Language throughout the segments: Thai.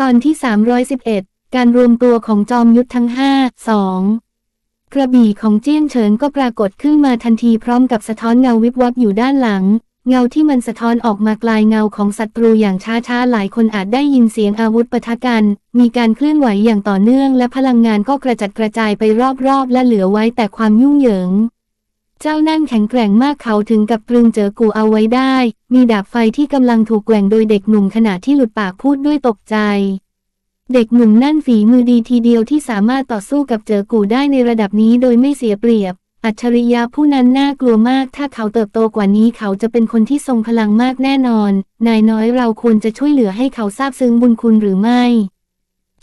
ตอนที่ 311 การรวมตัวของจอมยุทธทั้งห้าสองกระบี่ของเจี้ยนเฉินก็ปรากฏขึ้นมาทันทีพร้อมกับสะท้อนเงาวิบวับอยู่ด้านหลัง เงาที่มันสะท้อนออกมากลายเงาของศัตรูอย่างช้าๆ หลายคนอาจได้ยินเสียงอาวุธปะทะกัน มีการเคลื่อนไหวอย่างต่อเนื่องและพลังงานก็กระจัดกระจายไปรอบๆ และเหลือไว้แต่ความยุ่งเหยิง เจ้านั่นแข็งแกร่งมากเขาถึงกับตรึงเจอกูเอาไว้ได้ มีดาบไฟที่กำลังถูกแกว่งโดยเด็กหนุ่มขณะที่หลุดปากพูดด้วยตกใจ เด็กหนุ่มนั่นฝีมือดีทีเดียวที่สามารถต่อสู้กับเจอกูได้ในระดับนี้โดยไม่เสียเปรียบ อัจฉริยะผู้นั้นน่ากลัวมาก ถ้าเขาเติบโตกว่านี้เขาจะเป็นคนที่ทรงพลังมากแน่นอน นายน้อยเราควรจะช่วยเหลือให้เขาซาบซึ้งบุญคุณหรือไม่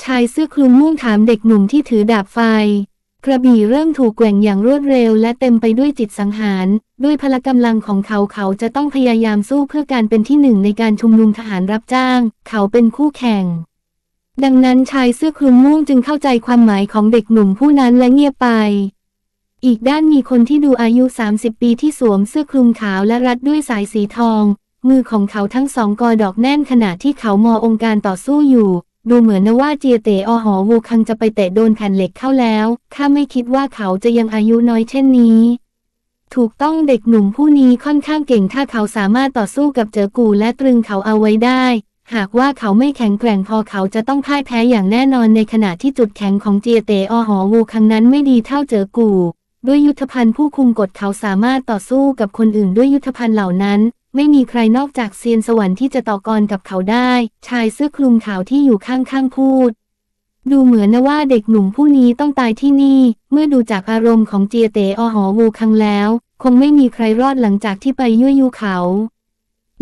ชายเสื้อคลุมม่วงถามเด็กหนุ่มที่ถือดาบไฟ กระบี่เริ่มถูกแกว่งอย่างรวดเร็วและเต็มไปด้วยจิตสังหาร ด้วยพละกำลังของเขาเขาจะต้องพยายามสู้เพื่อการเป็นที่หนึ่งในการชุมนุมทหารรับจ้าง เขาเป็นคู่แข่ง ดังนั้นชายเสื้อคลุมม่วงจึงเข้าใจความหมายของเด็กหนุ่มผู้นั้นและเงียบไป อีกด้านมีคนที่ดูอายุ 30 ปีที่สวมเสื้อคลุมขาวและรัดด้วยสายสีทอง มือของเขาทั้งสองกอดอกแน่นขณะที่เขามอองค์การต่อสู้อยู่ ดูเหมือนนะว่าเจียเตอหอวูคังจะไปเตะโดนแผ่นเหล็กเข้าแล้ว ข้าไม่คิดว่าเขาจะยังอายุน้อยเช่นนี้ ถูกต้องเด็กหนุ่มผู้นี้ค่อนข้างเก่งถ้าเขาสามารถต่อสู้กับเจอกูและตรึงเขาเอาไว้ได้ หากว่าเขาไม่แข็งแกร่งพอเขาจะต้องพ่ายแพ้อย่างแน่นอนในขณะที่จุดแข็งของเจียเตอหอวูคังนั้นไม่ดีเท่าเจอกู ด้วยยุทธภัณฑ์ผู้คุมกฎเขาสามารถต่อสู้กับคนอื่นด้วยยุทธภัณฑ์เหล่านั้น ไม่มีใครนอกจากเซียนสวรรค์ที่จะต่อกรกับเขาได้ ชายเสื้อคลุมขาวที่อยู่ข้างๆพูด ดูเหมือนนะว่าเด็กหนุ่มผู้นี้ต้องตายที่นี่ เมื่อดูจากอารมณ์ของเจียเตอหอวูคังแล้ว คงไม่มีใครรอดหลังจากที่ไปยั่วยุเขา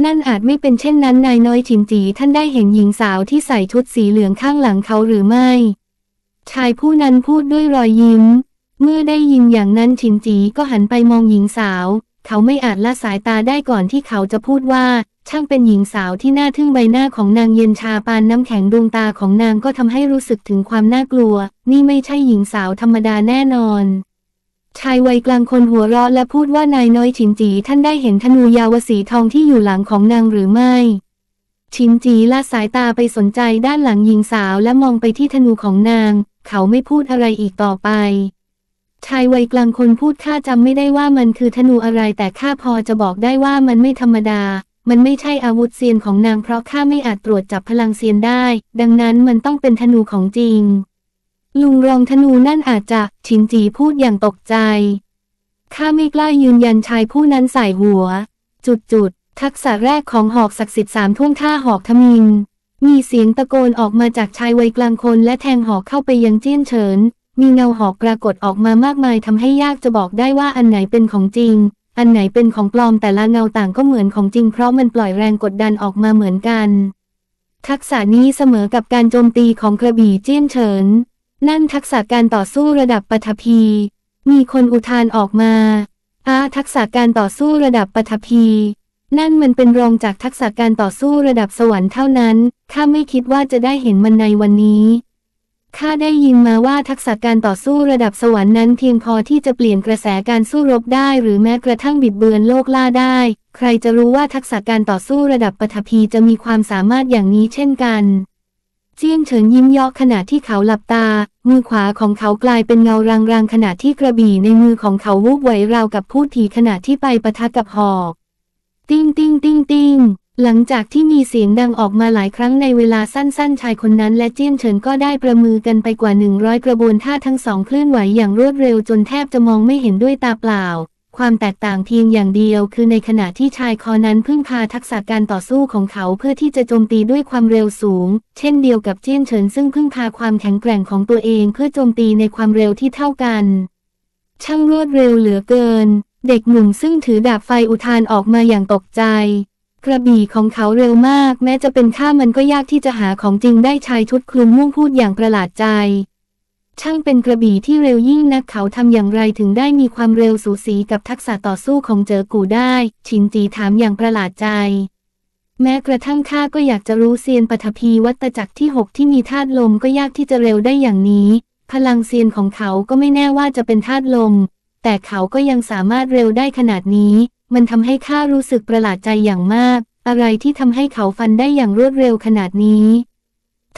นั่นอาจไม่เป็นเช่นนั้นนายน้อยฉิมจีท่านได้เห็นหญิงสาวที่ใส่ชุดสีเหลืองข้างหลังเขาหรือไม่ ชายผู้นั้นพูดด้วยรอยยิ้ม เมื่อได้ยินอย่างนั้นฉินจีก็หันไปมองหญิงสาว เขาไม่อาจละสายตาได้ก่อนที่เขาจะพูดว่า ช่างเป็นหญิงสาวที่น่าทึ่งใบหน้าของนางเย็นชาปานน้ำแข็งดวงตาของนางก็ทำให้รู้สึกถึงความน่ากลัว นี่ไม่ใช่หญิงสาวธรรมดาแน่นอนชายวัยกลางคนหัวเราะและพูดว่านายน้อยฉินจีท่านได้เห็นธนูยาวสีทองที่อยู่หลังของนางหรือไม่ ชินจีละสายตาไปสนใจด้านหลังหญิงสาวและมองไปที่ธนูของนาง เขาไม่พูดอะไรอีกต่อไป ชายวัยกลางคนพูดข้าจำไม่ได้ว่ามันคือธนูอะไรแต่ข้าพอจะบอกได้ว่ามันไม่ธรรมดา มันไม่ใช่อาวุธเซียนของนางเพราะข้าไม่อาจตรวจจับพลังเซียนได้ ดังนั้นมันต้องเป็นธนูของจริง ลุงรองธนูนั่นอาจจะชินจีพูดอย่างตกใจข้าไม่กล้ายืนยันชายผู้นั้นใส่หัว จุดจุดทักษะแรกของหอกศักดิ์สิทธิ์สามท่วงท่าหอกทมิน มีเสียงตะโกนออกมาจากชายวัยกลางคนและแทงหอกเข้าไปยังเจี้ยนเฉิน มีเงาหอกปรากฏออกมามากมายทำให้ยากจะบอกได้ว่าอันไหนเป็นของจริง อันไหนเป็นของปลอมแต่ละเงาต่างก็เหมือนของจริงเพราะมันปล่อยแรงกดดันออกมาเหมือนกัน ทักษะนี้เสมอกับการโจมตีของกระบี่เจี้ยนเฉิน นั่นทักษะการต่อสู้ระดับปฐพี มีคนอุทานออกมาอาทักษะการต่อสู้ระดับปฐพี นั่นมันเป็นรองจากทักษะการต่อสู้ระดับสวรรค์เท่านั้นข้าไม่คิดว่าจะได้เห็นมันในวันนี้ ข้าได้ยินมาว่าทักษะการต่อสู้ระดับสวรรค์นั้นเพียงพอที่จะเปลี่ยนกระแสการสู้รบได้หรือแม้กระทั่งบิดเบือนโลกล่าได้ ใครจะรู้ว่าทักษะการต่อสู้ระดับปฐพีจะมีความสามารถอย่างนี้เช่นกันเจียงเฉินยิ้มเยาะขณะที่เขาหลับตา มือขวาของเขากลายเป็นเงารางๆขณะที่กระบี่ในมือของเขาวูบไหวราวกับพูดถีขณะที่ไปปะทะกับหอก ติ้งติ้งติ้งติ้ง หลังจากที่มีเสียงดังออกมาหลายครั้งในเวลาสั้นๆ ชายคนนั้นและเจี้ยนเฉินก็ได้ประมือกันไปกว่า 100 กระบวนท่าทั้งสองเคลื่อนไหวอย่างรวดเร็วจนแทบจะมองไม่เห็นด้วยตาเปล่า ความแตกต่างเพียงอย่างเดียว คือในขณะที่ชายคอนั้นพึ่งพาทักษะการต่อสู้ของเขาเพื่อที่จะโจมตีด้วยความเร็วสูง เช่นเดียวกับเจี้ยนเฉินซึ่งพึ่งพาความแข็งแกร่งของตัวเองเพื่อโจมตีในความเร็วที่เท่ากัน ช่างรวดเร็วเหลือเกิน เด็กหนุ่มซึ่งถือดาบไฟอุทานออกมาอย่างตกใจ กระบี่ของเขาเร็วมาก แม้จะเป็นข้ามันก็ยากที่จะหาของจริงได้ชายชุดคลุมม่วงพูดอย่างประหลาดใจ ช่างเป็นกระบี่ที่เร็วยิ่งนักเขาทำอย่างไรถึงได้มีความเร็วสูสีกับทักษะต่อสู้ของเจอกูได้ ชินจีถามอย่างประหลาดใจ แม้กระทั่งข้าก็อยากจะรู้เซียนปฐพีวัตจักรที่หกที่มีธาตุลมก็ยากที่จะเร็วได้อย่างนี้ พลังเซียนของเขาก็ไม่แน่ว่าจะเป็นธาตุลม แต่เขาก็ยังสามารถเร็วได้ขนาดนี้ มันทำให้ข้ารู้สึกประหลาดใจอย่างมาก อะไรที่ทำให้เขาฟันได้อย่างรวดเร็วขนาดนี้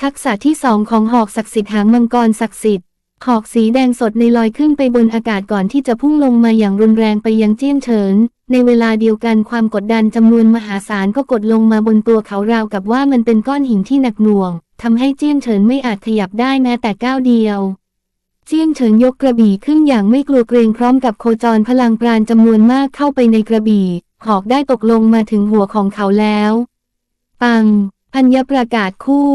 ทักษะที่สองของหอกศักดิ์สิทธิ์หางมังกรศักดิ์สิทธิ์ หอกสีแดงสดในลอยขึ้นไปบนอากาศก่อนที่จะพุ่งลงมาอย่างรุนแรงไปยังเจี้ยนเฉิน ในเวลาเดียวกันความกดดันจำนวนมหาศาลก็กดลงมาบนตัวเขาราวกับว่ามันเป็นก้อนหินที่หนักหน่วงทำให้เจี้ยนเฉินไม่อาจขยับได้แม้แต่ก้าวเดียว เจี้ยนเฉินยกกระบี่ขึ้นอย่างไม่กลัวเกรงพร้อมกับโคจรพลังปราณจำนวนมากเข้าไปในกระบี่ หอกได้ตกลงมาถึงหัวของเขาแล้ว ปัง พัญญประกาศคู่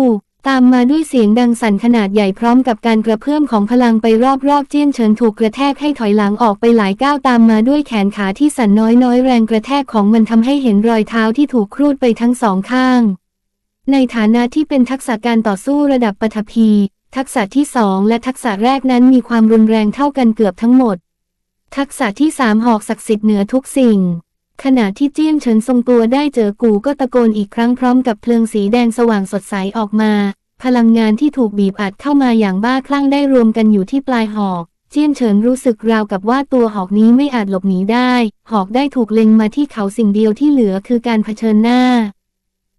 ตามมาด้วยเสียงดังสั่นขนาดใหญ่พร้อมกับการกระเพื่อมของพลังไปรอบๆเจี้ยนเฉินถูกกระแทกให้ถอยหลังออกไปหลายก้าวตามมาด้วยแขนขาที่สั่นน้อยๆ แรงกระแทกของมันทำให้เห็นรอยเท้าที่ถูกครูดไปทั้งสองข้าง ในฐานะที่เป็นทักษะการต่อสู้ระดับปฐพี ทักษะที่สองและทักษะแรกนั้นมีความรุนแรงเท่ากันเกือบทั้งหมด ทักษะที่สามหอกศักดิ์สิทธิ์เหนือทุกสิ่ง ขณะที่เจี้ยนเฉินทรงตัวได้เจอกูก็ตะโกนอีกครั้งพร้อมกับเพลิงสีแดงสว่างสดใสออกมา พลังงานที่ถูกบีบอัดเข้ามาอย่างบ้าคลั่งได้รวมกันอยู่ที่ปลายหอก เจี้ยนเฉินรู้สึกราวกับว่าตัวหอกนี้ไม่อาจหลบหนีได้ หอกได้ถูกเล็งมาที่เขาสิ่งเดียวที่เหลือคือการเผชิญหน้า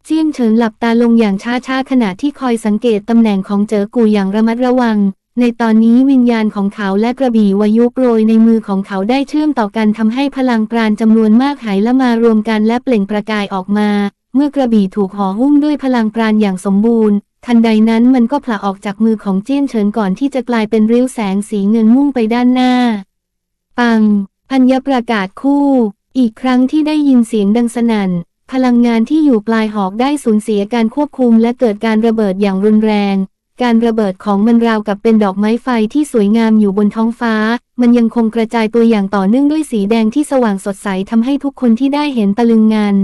เจี้ยนเฉินหลับตาลงอย่างช้าๆขณะที่คอยสังเกตตำแหน่งของเจอกูอย่างระมัดระวัง ในตอนนี้วิญญาณของเขาและกระบี่วายุโปรยในมือของเขาได้เชื่อมต่อกันทำให้พลังปราณจำนวนมากหายละมารวมกันและเปล่งประกายออกมา เมื่อกระบี่ถูกห่อหุ้มด้วยพลังปราณอย่างสมบูรณ์ ทันใดนั้นมันก็ผละออกจากมือของเจี้ยนเฉินก่อนที่จะกลายเป็นริ้วแสงสีเงินมุ่งไปด้านหน้า ปัง พัญญประกาศคู่ อีกครั้งที่ได้ยินเสียงดังสนั่น พลังงานที่อยู่ปลายหอกได้สูญเสียการควบคุมและเกิดการระเบิดอย่างรุนแรง การระเบิดของมันราวกับเป็นดอกไม้ไฟที่สวยงามอยู่บนท้องฟ้า มันยังคงกระจายตัวอย่างต่อเนื่องด้วยสีแดงที่สว่างสดใสทำให้ทุกคนที่ได้เห็นตะลึงงาน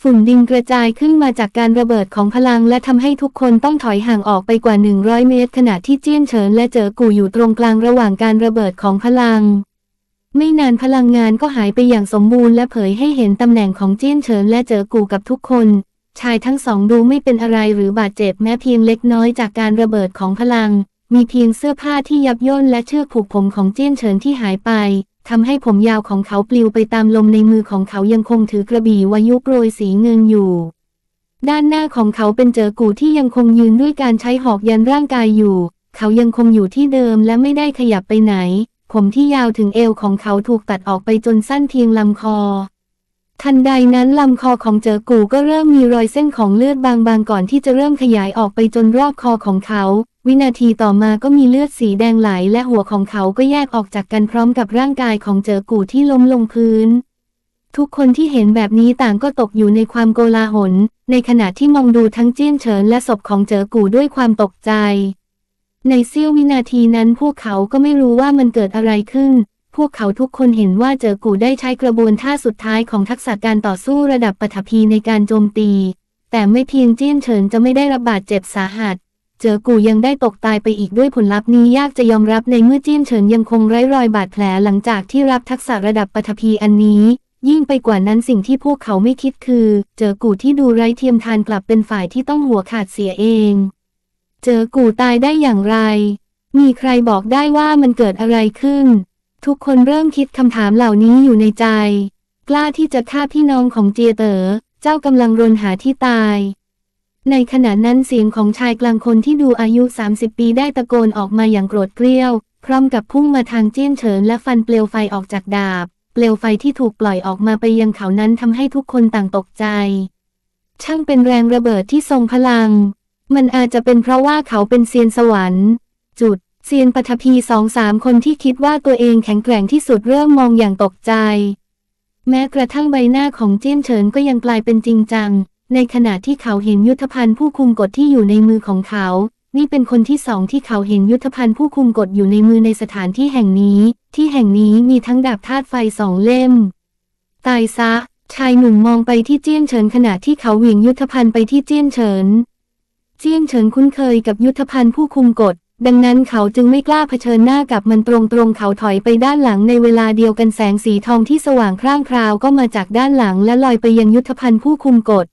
ฝุ่นดินกระจายขึ้นมาจากการระเบิดของพลังและทำให้ทุกคนต้องถอยห่างออกไปกว่า 100 เมตร ขณะที่เจี้ยนเฉินและเจอกู่อยู่ตรงกลางระหว่างการระเบิดของพลัง ไม่นานพลังงานก็หายไปอย่างสมบูรณ์และเผยให้เห็นตำแหน่งของเจี้ยนเฉินและเจอกูกับทุกคน ชายทั้งสองดูไม่เป็นอะไรหรือบาดเจ็บแม้เพียงเล็กน้อยจากการระเบิดของพลัง มีเพียงเสื้อผ้าที่ยับย่นและเชือกผูกผมของเจี้ยนเฉินที่หายไปทำให้ผมยาวของเขาปลิวไปตามลมในมือของเขายังคงถือกระบี่วายุโปรยสีเงินอยู่ ด้านหน้าของเขาเป็นเจอกูที่ยังคงยืนด้วยการใช้หอกยันร่างกายอยู่ เขายังคงอยู่ที่เดิมและไม่ได้ขยับไปไหน ผมที่ยาวถึงเอวของเขาถูกตัดออกไปจนสั้นเพียงลำคอ ทันใดนั้นลำคอของเจอกูก็เริ่มมีรอยเส้นของเลือดบางๆก่อนที่จะเริ่มขยายออกไปจนรอบคอของเขา วินาทีต่อมาก็มีเลือดสีแดงไหลและหัวของเขาก็แยกออกจากกันพร้อมกับร่างกายของเจอกูที่ล้มลงพื้นทุกคนที่เห็นแบบนี้ต่างก็ตกอยู่ในความโกลาหล ในขณะที่มองดูทั้งเจี้ยนเฉินและศพของเจอกูด้วยความตกใจ ในเสี้ยววินาทีนั้นพวกเขาก็ไม่รู้ว่ามันเกิดอะไรขึ้น พวกเขาทุกคนเห็นว่าเจอกูได้ใช้กระบวนท่าสุดท้ายของทักษะการต่อสู้ระดับปฐพีในการโจมตี แต่ไม่เพียงเจี้ยนเฉินจะไม่ได้รับบาดเจ็บสาหัส เจอกูยังได้ตกตายไปอีกด้วยผลลัพธ์นี้ยากจะยอมรับในเมื่อเจี้ยนเฉินยังคงไร้รอยบาดแผลหลังจากที่รับทักษะระดับปฐพีอันนี้ ยิ่งไปกว่านั้นสิ่งที่พวกเขาไม่คิดคือ เจอกูที่ดูไร้เทียมทานกลับเป็นฝ่ายที่ต้องหัวขาดเสียเอง เจอกูตายได้อย่างไร มีใครบอกได้ว่ามันเกิดอะไรขึ้น ทุกคนเริ่มคิดคำถามเหล่านี้อยู่ในใจ กล้าที่จะฆ่าพี่น้องของเจียเตอ๋อเจ้ากำลังรนหาที่ตาย ในขณะนั้นเสียงของชายกลางคนที่ดูอายุ 30 ปีได้ตะโกนออกมาอย่างโกรธเกรี้ยว พร้อมกับพุ่งมาทางเจี้ยนเฉินและฟันเปลวไฟออกจากดาบ เปลวไฟที่ถูกปล่อยออกมาไปยังเขานั้นทำให้ทุกคนต่างตกใจ ช่างเป็นแรงระเบิดที่ทรงพลัง มันอาจจะเป็นเพราะว่าเขาเป็นเซียนสวรรค์ จุดเซียนปฐพีสองสามคนที่คิดว่าตัวเองแข็งแกร่งที่สุดเริ่มมองอย่างตกใจ แม้กระทั่งใบหน้าของเจี้ยนเฉินก็ยังกลายเป็นจริงจัง ในขณะที่เขาเห็นยุทธภัณฑ์ผู้คุมกฎที่อยู่ในมือของเขา นี่เป็นคนที่สองที่เขาเห็นยุทธภัณฑ์ผู้คุมกฎอยู่ในมือในสถานที่แห่งนี้ ที่แห่งนี้มีทั้งดาบธาตุไฟสองเล่ม ตายซะ ชายหนุ่มมองไปที่เจี้ยนเฉินขณะที่เขาเหวี่ยงยุทธภัณฑ์ไปที่เจี้ยนเฉิน เจี้ยนเฉินคุ้นเคยกับยุทธภัณฑ์ผู้คุมกฎ ดังนั้นเขาจึงไม่กล้าเผชิญหน้ากับมันตรงๆ เขาถอยไปด้านหลังในเวลาเดียวกันแสงสีทองที่สว่างคร่างคราวก็มาจากด้านหลังและลอยไปยังยุทธภัณฑ์ผู้คุมกฎ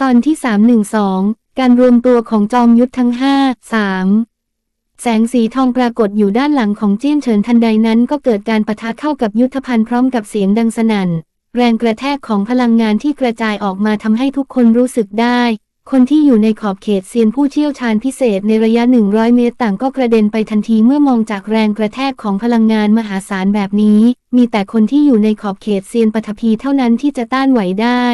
ตอนที่ 312 การรวมตัวของจอมยุทธทั้ง 5 3แสงสีทองปรากฏอยู่ด้านหลังของเจี้ยนเฉินทันใดนั้นก็เกิดการปะทะเข้ากับยุทธภัณฑ์พร้อมกับเสียงดังสนั่น แรงกระแทกของพลังงานที่กระจายออกมาทำให้ทุกคนรู้สึกได้ คนที่อยู่ในขอบเขตเซียนผู้เชี่ยวชาญพิเศษในระยะ 100 เมตรต่างก็กระเด็นไปทันทีเมื่อมองจากแรงกระแทกของพลังงานมหาศาลแบบนี้ มีแต่คนที่อยู่ในขอบเขตเซียนปฐพีเท่านั้นที่จะต้านไหวได้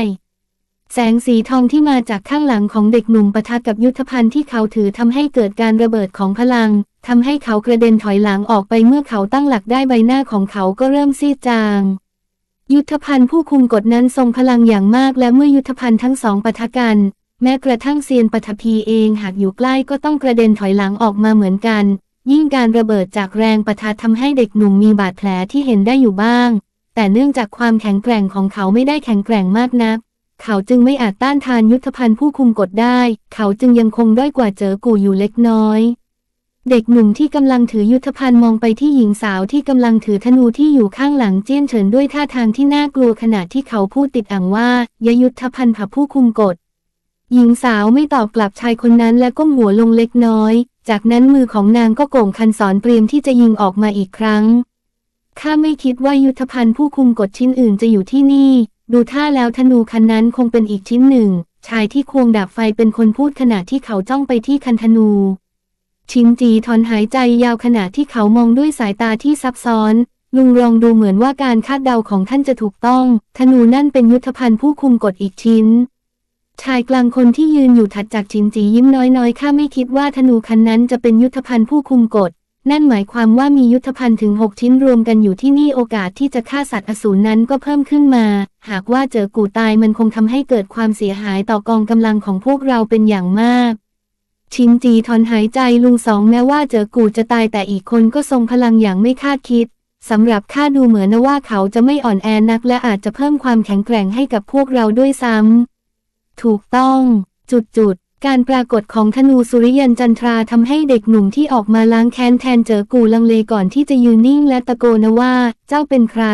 แสงสีทองที่มาจากข้างหลังของเด็กหนุ่มปะทะกับยุทธภัณฑ์ที่เขาถือทำให้เกิดการระเบิดของพลังทำให้เขากระเด็นถอยหลังออกไปเมื่อเขาตั้งหลักได้ใบหน้าของเขาก็เริ่มซีดจางยุทธภัณฑ์ผู้คุมกฎนั้นทรงพลังอย่างมากและเมื่อยุทธภัณฑ์ทั้งสองปะทะกัน แม้กระทั่งเซียนปฐพีเองหากอยู่ใกล้ก็ต้องกระเด็นถอยหลังออกมาเหมือนกัน ยิ่งการระเบิดจากแรงประทะทำให้เด็กหนุ่มมีบาดแผลที่เห็นได้อยู่บ้าง แต่เนื่องจากความแข็งแกร่งของเขาไม่ได้แข็งแกร่งมากนัก เขาจึงไม่อาจต้านทานยุทธภัณฑ์ผู้คุมกฎได้ เขาจึงยังคงด้อยกว่าเจอกูอยู่เล็กน้อย เด็กหนุ่มที่กำลังถือยุทธภัณฑ์มองไปที่หญิงสาวที่กำลังถือธนูที่อยู่ข้างหลังเจี้ยนเฉินด้วยท่าทางที่น่ากลัวขณะที่เขาพูดติดอ่างว่า ยยุทธภัณฑ์ผับผู้คุมกฎ หญิงสาวไม่ตอบกลับชายคนนั้นและก้มหัวลงเล็กน้อย จากนั้นมือของนางก็โก่งคันสอนเตรียมที่จะยิงออกมาอีกครั้ง ข้าไม่คิดว่ายุทธภัณฑ์ผู้คุมกฎชิ้นอื่นจะอยู่ที่นี่ ดูท่าแล้วธนูคันนั้นคงเป็นอีกชิ้นหนึ่ง ชายที่ควงดาบไฟเป็นคนพูดขณะที่เขาจ้องไปที่คันธนู ชินจีถอนหายใจยาวขณะที่เขามองด้วยสายตาที่ซับซ้อนลุงลองดูเหมือนว่าการคาดเดาของท่านจะถูกต้อง ธนูนั่นเป็นยุทธภัณฑ์ผู้คุมกฎอีกชิ้น ชายกลางคนที่ยืนอยู่ถัดจากชินจียิ้มน้อยๆ ข้าไม่คิดว่าธนูคันนั้นจะเป็นยุทธภัณฑ์ผู้คุมกฎ นั่นหมายความว่ามียุทธภัณฑ์ถึง6ชิ้นรวมกันอยู่ที่นี่โอกาสที่จะฆ่าสัตว์อสูรนั้นก็เพิ่มขึ้นมา หากว่าเจอกูตายมันคงทำให้เกิดความเสียหายต่อกองกำลังของพวกเราเป็นอย่างมาก ชินจีถอนหายใจลุงสองแม้ว่าเจอกูจะตายแต่อีกคนก็ทรงพลังอย่างไม่คาดคิดสำหรับข้าดูเหมือนว่าเขาจะไม่อ่อนแอนักและอาจจะเพิ่มความแข็งแกร่งให้กับพวกเราด้วยซ้ำ ถูกต้อง จุดจุดการปรากฏของธนูสุริยันจันทราทำให้เด็กหนุ่มที่ออกมาล้างแค้นแทนเจอกูลังเลก่อนที่จะยืนนิ่งและตะโกนว่า เจ้าเป็นใคร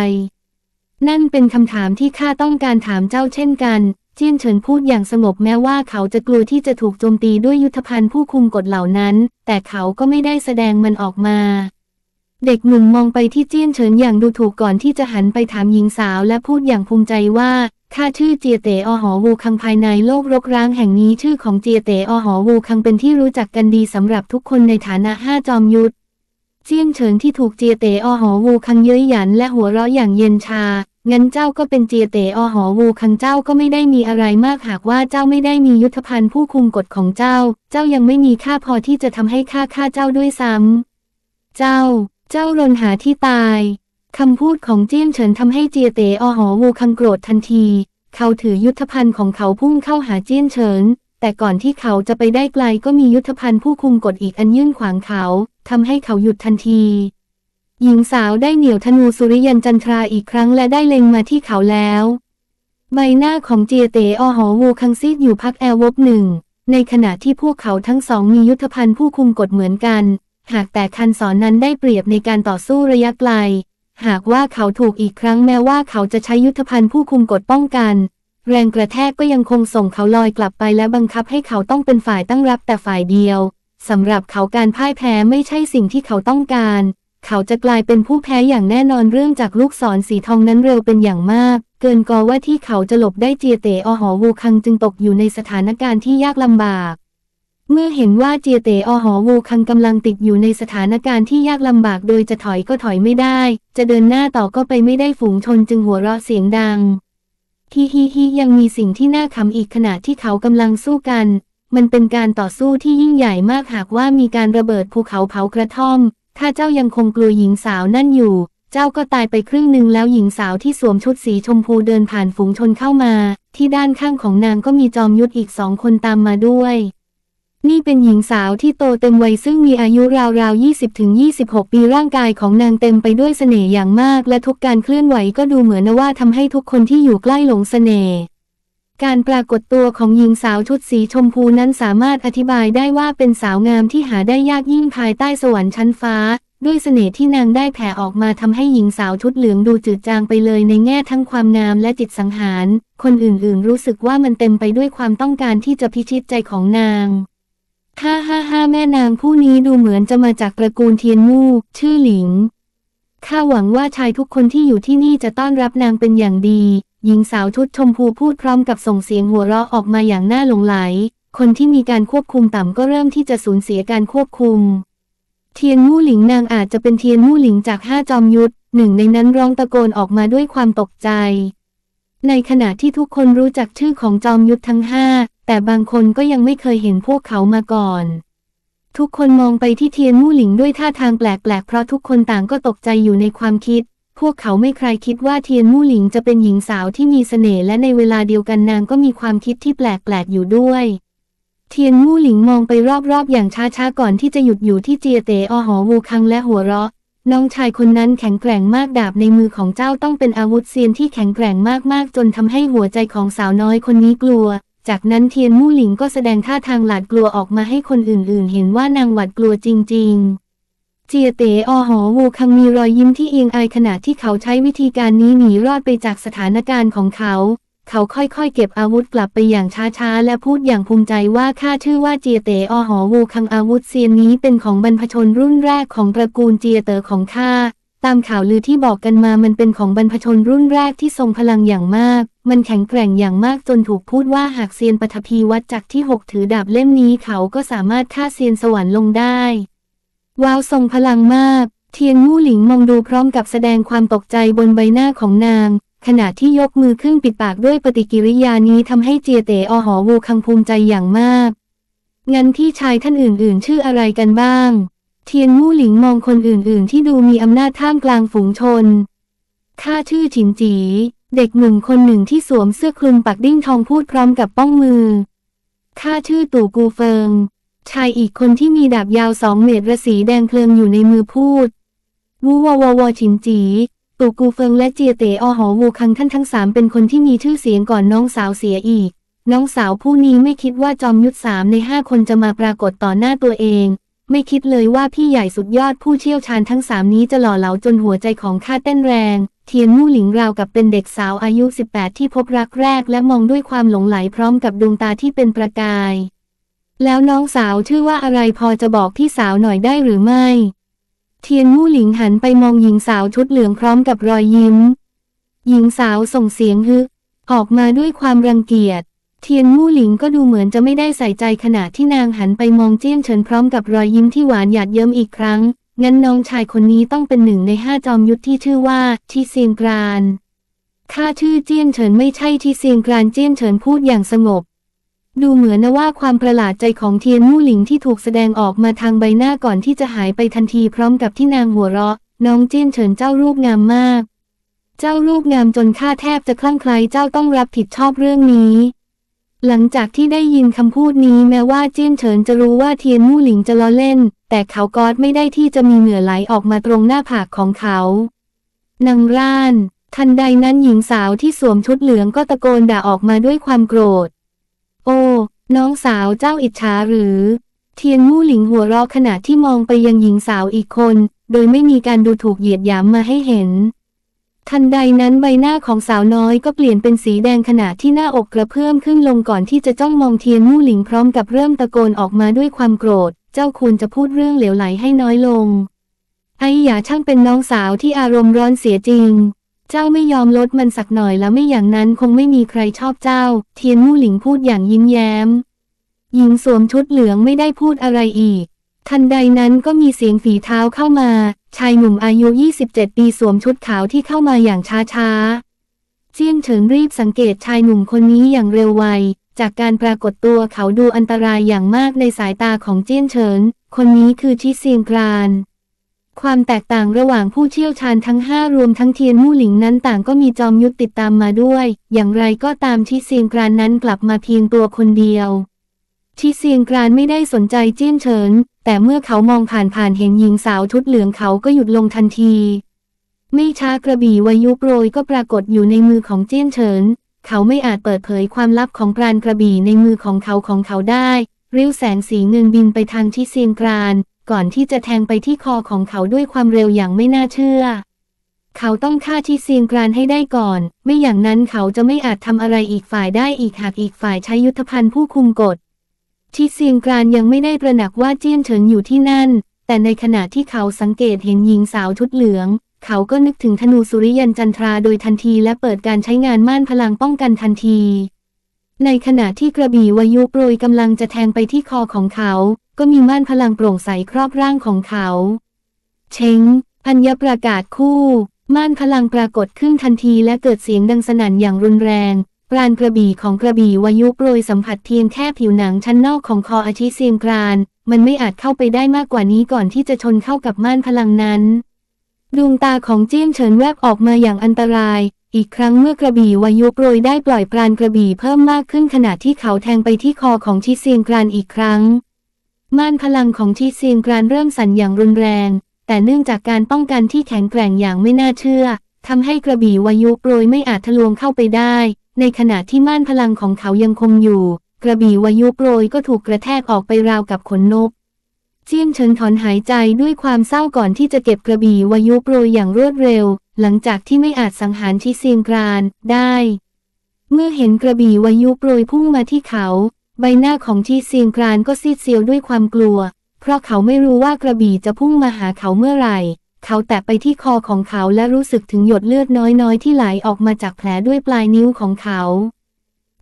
นั่นเป็นคำถามที่ข้าต้องการถามเจ้าเช่นกัน เจียนเฉินพูดอย่างสงบแม้ว่าเขาจะกลัวที่จะถูกโจมตีด้วยยุทธภัณฑ์ผู้คุมกฎเหล่านั้น แต่เขาก็ไม่ได้แสดงมันออกมา เด็กหนุ่มมองไปที่เจี้ยนเฉินอย่างดูถูกก่อนที่จะหันไปถามหญิงสาวและพูดอย่างภูมิใจว่าข้าชื่อเจียเตอหอวูคังภายในโลกรกร้างแห่งนี้ชื่อของเจียเตอหอวูคังเป็นที่รู้จักกันดีสำหรับทุกคนในฐานะห้าจอมยุทธเจี้ยงเฉินที่ถูกเจียเตอหอวูคังเย้ยหยันและหัวเราะอย่างเย็นชา งั้นเจ้าก็เป็นเจียเตอหอวูคังเจ้าก็ไม่ได้มีอะไรมากหากว่าเจ้าไม่ได้มียุทธภัณฑ์ผู้คุมกฎของเจ้า เจ้ายังไม่มีค่าพอที่จะทำให้ข้าฆ่าเจ้าด้วยซ้ำเจ้า เจ้ารนหาที่ตาย คำพูดของเจี้ยนเฉินทำให้เจียเตอหอวูคังโกรธทันที เขาถือยุทธภัณฑ์ของเขาพุ่งเข้าหาเจี้ยนเฉิน แต่ก่อนที่เขาจะไปได้ไกลก็มียุทธภัณฑ์ผู้คุมกฎอีกอันยื่นขวางเขาทำให้เขาหยุดทันที หญิงสาวได้เหนี่ยวธนูสุริยันจันทราอีกครั้งและได้เล็งมาที่เขาแล้ว ใบหน้าของเจียเตอหอวูคังซีดอยู่พักแอลวบหนึ่งในขณะที่พวกเขาทั้งสองมียุทธภัณฑ์ผู้คุมกฎเหมือนกัน หากแต่คันสอนนั้นได้เปรียบในการต่อสู้ระยะไกล หากว่าเขาถูกอีกครั้งแม้ว่าเขาจะใช้ยุทธภัณฑ์ผู้คุมกฎป้องกัน แรงกระแทกก็ยังคงส่งเขาลอยกลับไปและบังคับให้เขาต้องเป็นฝ่ายตั้งรับแต่ฝ่ายเดียวสำหรับเขาการพ่ายแพ้ไม่ใช่สิ่งที่เขาต้องการ เขาจะกลายเป็นผู้แพ้อย่างแน่นอนเรื่องจากลูกศรสีทองนั้นเร็วเป็นอย่างมาก เกินกอว่าที่เขาจะหลบได้เจียเตอหอวูคังจึงตกอยู่ในสถานการณ์ที่ยากลำบาก เมื่อเห็นว่าเจียเตอหอวูคังกำลังติดอยู่ในสถานการณ์ที่ยากลำบากโดยจะถอยก็ถอยไม่ได้ จะเดินหน้าต่อก็ไปไม่ได้ฝูงชนจึงหัวเราะเสียงดังฮิฮิฮิยังมีสิ่งที่น่าขำอีกขณะที่เขากำลังสู้กัน มันเป็นการต่อสู้ที่ยิ่งใหญ่มากหากว่ามีการระเบิดภูเขาเผากระท่อม ถ้าเจ้ายังคงกลัวหญิงสาวนั่นอยู่ เจ้าก็ตายไปครึ่งหนึ่งแล้วหญิงสาวที่สวมชุดสีชมพูเดินผ่านฝูงชนเข้ามา ที่ด้านข้างของนางก็มีจอมยุทธอีกสองคนตามมาด้วย นี่เป็นหญิงสาวที่โตเต็มวัยซึ่งมีอายุราวๆ 20-26 ปีร่างกายของนางเต็มไปด้วยเสน่ห์อย่างมาก และทุกการเคลื่อนไหวก็ดูเหมือนว่าทำให้ทุกคนที่อยู่ใกล้หลงเสน่ห์การปรากฏตัวของหญิงสาวชุดสีชมพูนั้นสามารถอธิบายได้ว่าเป็นสาวงามที่หาได้ยากยิ่งภายใต้สวรรค์ชั้นฟ้า ด้วยเสน่ห์ที่นางได้แผ่ออกมาทำให้หญิงสาวชุดเหลืองดูจืดจางไปเลยในแง่ทั้งความงามและจิตสังหาร คนอื่นๆ รู้สึกว่ามันเต็มไปด้วยความต้องการที่จะพิชิตใจของนาง ฮ่าฮ่าฮ่าแม่นางผู้นี้ดูเหมือนจะมาจากตระกูลเทียนมู่ชื่อหลิง ข้าหวังว่าชายทุกคนที่อยู่ที่นี่จะต้อนรับนางเป็นอย่างดี หญิงสาวชุดชมพูพูดพร้อมกับส่งเสียงหัวเราะออกมาอย่างน่าหลงไหล คนที่มีการควบคุมต่ำก็เริ่มที่จะสูญเสียการควบคุม เทียนมู่หลิงนางอาจจะเป็นเทียนมู่หลิงจากห้าจอมยุทธหนึ่งในนั้นร้องตะโกนออกมาด้วยความตกใจ ในขณะที่ทุกคนรู้จักชื่อของจอมยุทธทั้งห้า แต่บางคนก็ยังไม่เคยเห็นพวกเขามาก่อน ทุกคนมองไปที่เทียนมู่หลิงด้วยท่าทางแปลกๆ เพราะทุกคนต่างก็ตกใจอยู่ในความคิด พวกเขาไม่ใครคิดว่าเทียนมู่หลิงจะเป็นหญิงสาวที่มีเสน่ห์และในเวลาเดียวกันนางก็มีความคิดที่แปลกๆ อยู่ด้วย เทียนมู่หลิงมองไปรอบๆ อย่างช้าๆ ก่อนที่จะหยุดอยู่ที่เจียเตอหอวูคังและหัวเราะน้องชายคนนั้นแข็งแกร่งมากดาบในมือของเจ้าต้องเป็นอาวุธเซียนที่แข็งแกร่งมากๆ จนทำให้หัวใจของสาวน้อยคนนี้กลัว จากนั้นเทียนมู่หลิงก็แสดงท่าทางหลาดกลัวออกมาให้คนอื่นๆ เห็นว่านางหวาดกลัวจริงๆเจียเตอหอวูคังมีรอยยิ้มที่เอียงอายขณะที่เขาใช้วิธีการนี้หนีรอดไปจากสถานการณ์ของเขา เขาค่อยๆ เก็บอาวุธกลับไปอย่างช้าๆ และพูดอย่างภูมิใจว่าข้าชื่อว่าเจียเตอหอวูคังอาวุธเซียนนี้เป็นของบรรพชนรุ่นแรกของตระกูลเจียเตอของข้า ตามข่าวลือที่บอกกันมามันเป็นของบรรพชนรุ่นแรกที่ทรงพลังอย่างมาก มันแข็งแกร่งอย่างมากจนถูกพูดว่าหากเซียนปฐพีวัดจักที่หกถือดาบเล่มนี้เขาก็สามารถฆ่าเซียนสวรรค์ลงได้ ว้าวทรงพลังมาก เทียนมู่หลิงมองดูพร้อมกับแสดงความตกใจบนใบหน้าของนาง ขณะที่ยกมือขึ้นปิดปากด้วยปฏิกิริยานี้ทำให้เจียเตอหอวูคังภูมิใจอย่างมากงั้นพี่ชายท่านอื่นๆ ชื่ออะไรกันบ้าง เทียนมู่หลิงมองคนอื่นๆ ที่ดูมีอำนาจท่ามกลางฝูงชน ข้าชื่อฉินจี เด็กหนุ่มคนหนึ่งที่สวมเสื้อคลุมปักดิ้งทองพูดพร้อมกับป้องมือ ข้าชื่อตู่กูเฟิง ชายอีกคนที่มีดาบยาวสองเมตรสีแดงเพลิงอยู่ในมือพูด วูววววฉินจี ตู่กูเฟิงและเจียเตอหอวูคังท่านทั้งสามเป็นคนที่มีชื่อเสียงก่อนน้องสาวเสียอีก น้องสาวผู้นี้ไม่คิดว่าจอมยุทธสามในห้าคนจะมาปรากฏต่อหน้าตัวเอง ไม่คิดเลยว่าพี่ใหญ่สุดยอดผู้เชี่ยวชาญทั้งสามนี้จะหล่อเหลาจนหัวใจของข้าเต้นแรง เทียนมู่หลิงราวกับเป็นเด็กสาวอายุ 18 ที่พบรักแรกและมองด้วยความหลงไหลพร้อมกับดวงตาที่เป็นประกาย แล้วน้องสาวชื่อว่าอะไรพอจะบอกพี่สาวหน่อยได้หรือไม่ เทียนมู่หลิงหันไปมองหญิงสาวชุดเหลืองพร้อมกับรอยยิ้ม หญิงสาวส่งเสียงฮึออกมาด้วยความรังเกียจ เทียนมู่หลิงก็ดูเหมือนจะไม่ได้ใส่ใจขณะที่นางหันไปมองเจี้ยนเฉินพร้อมกับรอยยิ้มที่หวานหยาดเยิ้มอีกครั้ง งั้นน้องชายคนนี้ต้องเป็นหนึ่งในห้าจอมยุทธที่ชื่อว่าทีเซียงกรานข้าชื่อเจี้ยนเฉินไม่ใช่ทีเซียงกรานเจี้ยนเฉินพูดอย่างสงบ ดูเหมือนนะว่าความประหลาดใจของเทียนมู่หลิงที่ถูกแสดงออกมาทางใบหน้าก่อนที่จะหายไปทันทีพร้อมกับที่นางหัวเราะ น้องเจี้ยนเฉินเจ้ารูปงามมาก เจ้ารูปงามจนข้าแทบจะคลั่งไคล้เจ้าต้องรับผิดชอบเรื่องนี้ หลังจากที่ได้ยินคำพูดนี้แม้ว่าเจี้ยนเฉินจะรู้ว่าเทียนมู่หลิงจะล้อเล่น แต่เขากอดไม่ได้ที่จะมีเหงื่อไหลออกมาตรงหน้าผากของเขานางร่าน ทันใดนั้นหญิงสาวที่สวมชุดเหลืองก็ตะโกนด่าออกมาด้วยความโกรธ โอ้ น้องสาวเจ้าอิจฉาหรือ เทียนมู่หลิงหัวเราะขณะที่มองไปยังหญิงสาวอีกคน โดยไม่มีการดูถูกเหยียดหยามมาให้เห็น ทันใดนั้นใบหน้าของสาวน้อยก็เปลี่ยนเป็นสีแดงขณะที่หน้าอกกระเพื่อมขึ้นลงก่อนที่จะจ้องมองเทียนมู่หลิงพร้อมกับเริ่มตะโกนออกมาด้วยความโกรธ เจ้าควรจะพูดเรื่องเหลวไหลให้น้อยลง ไอ้หยาช่างเป็นน้องสาวที่อารมณ์ร้อนเสียจริง เจ้าไม่ยอมลดมันสักหน่อยแล้วไม่อย่างนั้นคงไม่มีใครชอบเจ้า เทียนมู่หลิงพูดอย่างยิ้มแย้ม หญิงสวมชุดเหลืองไม่ได้พูดอะไรอีก ทันใดนั้นก็มีเสียงฝีเท้าเข้ามา ชายหนุ่มอายุ 27 ปีสวมชุดขาวที่เข้ามาอย่างช้าๆ เจียงเฉินรีบสังเกตชายหนุ่มคนนี้อย่างเร็วไว จากการปรากฏตัวเขาดูอันตรายอย่างมากในสายตาของเจียงเฉินคนนี้คือชิเซียงกรานความแตกต่างระหว่างผู้เชี่ยวชาญทั้งห้ารวมทั้งเทียนมู่หลิงนั้นต่างก็มีจอมยุทธติดตามมาด้วย อย่างไรก็ตามชิเซียงกรานนั้นกลับมาเพียงตัวคนเดียว ชิเซียงกรานไม่ได้สนใจเจี้ยนเฉิน แต่เมื่อเขามองผ่านผ่านเห็นหญิงสาวชุดเหลืองเขาก็หยุดลงทันที ไม่ช้ากระบี่วายุโปรยก็ปรากฏอยู่ในมือของเจี้ยนเฉิน เขาไม่อาจเปิดเผยความลับของปราณกระบี่ในมือของเขาของเขาได้ริ้วแสงสีเงินบินไปทางชิเซียงกรานก่อนที่จะแทงไปที่คอของเขาด้วยความเร็วอย่างไม่น่าเชื่อ เขาต้องฆ่าชิเซียงกรานให้ได้ก่อน ไม่อย่างนั้นเขาจะไม่อาจทำอะไรอีกฝ่ายได้อีกหากอีกฝ่ายใช้ยุทธภัณฑ์ผู้คุมกฎ ชิเซียงกรานยังไม่ได้ตระหนักว่าเจี้ยนเฉินอยู่ที่นั่น แต่ในขณะที่เขาสังเกตเห็นหญิงสาวชุดเหลือง เขาก็นึกถึงธนูสุริยันจันทราโดยทันทีและเปิดการใช้งานม่านพลังป้องกันทันที ในขณะที่กระบี่วายุโปรยกำลังจะแทงไปที่คอของเขา ก็มีม่านพลังโปร่งใสครอบร่างของเขา เช้งอัญญประกาศคู่ม่านพลังปรากฏขึ้นทันทีและเกิดเสียงดังสนั่นอย่างรุนแรง ปราณกระบี่ของกระบี่วายุโปรยสัมผัสเพียงแค่ผิวหนังชั้นนอกของคออาชิเซียงกราน มันไม่อาจเข้าไปได้มากกว่านี้ก่อนที่จะชนเข้ากับม่านพลังนั้น ดวงตาของเจี้ยนเฉินแวบออกมาอย่างอันตราย อีกครั้งเมื่อกระบี่วายุโปรยได้ปล่อยปราณกระบี่เพิ่มมากขึ้นขณะที่เขาแทงไปที่คอของชิเซียงกรานอีกครั้ง ม่านพลังของชิเซียงกรานเริ่มสั่นอย่างรุนแรง แต่เนื่องจากการป้องกันที่แข็งแกร่งอย่างไม่น่าเชื่อทำให้กระบี่วายุโปรยไม่อาจทะลวงเข้าไปได้ ในขณะที่ม่านพลังของเขายังคงอยู่ กระบี่วายุโปรยก็ถูกกระแทกออกไปราวกับขนนกเจียงเฉินถอนหายใจด้วยความเศร้าก่อนที่จะเก็บกระบี่วายุโปรยอย่างรวดเร็ว หลังจากที่ไม่อาจสังหารชิเซียงกรานได้ เมื่อเห็นกระบี่วายุโปรยพุ่งมาที่เขา ใบหน้าของชีเซียงกรานก็ซีดเซียวด้วยความกลัว เพราะเขาไม่รู้ว่ากระบี่จะพุ่งมาหาเขาเมื่อไหร่ เขาแตะไปที่คอของเขาและรู้สึกถึงหยดเลือดน้อยๆ ที่ไหลออกมาจากแผลด้วยปลายนิ้วของเขา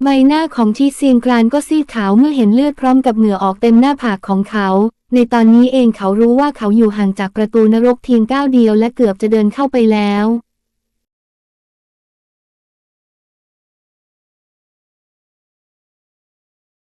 ใบหน้าของชีเซียงกรานก็ซีดขาวเมื่อเห็นเลือดพร้อมกับเหงื่อออกเต็มหน้าผากของเขา ในตอนนี้เองเขารู้ว่าเขาอยู่ห่างจากประตูนรกเพียงก้าวเดียวและเกือบจะเดินเข้าไปแล้ว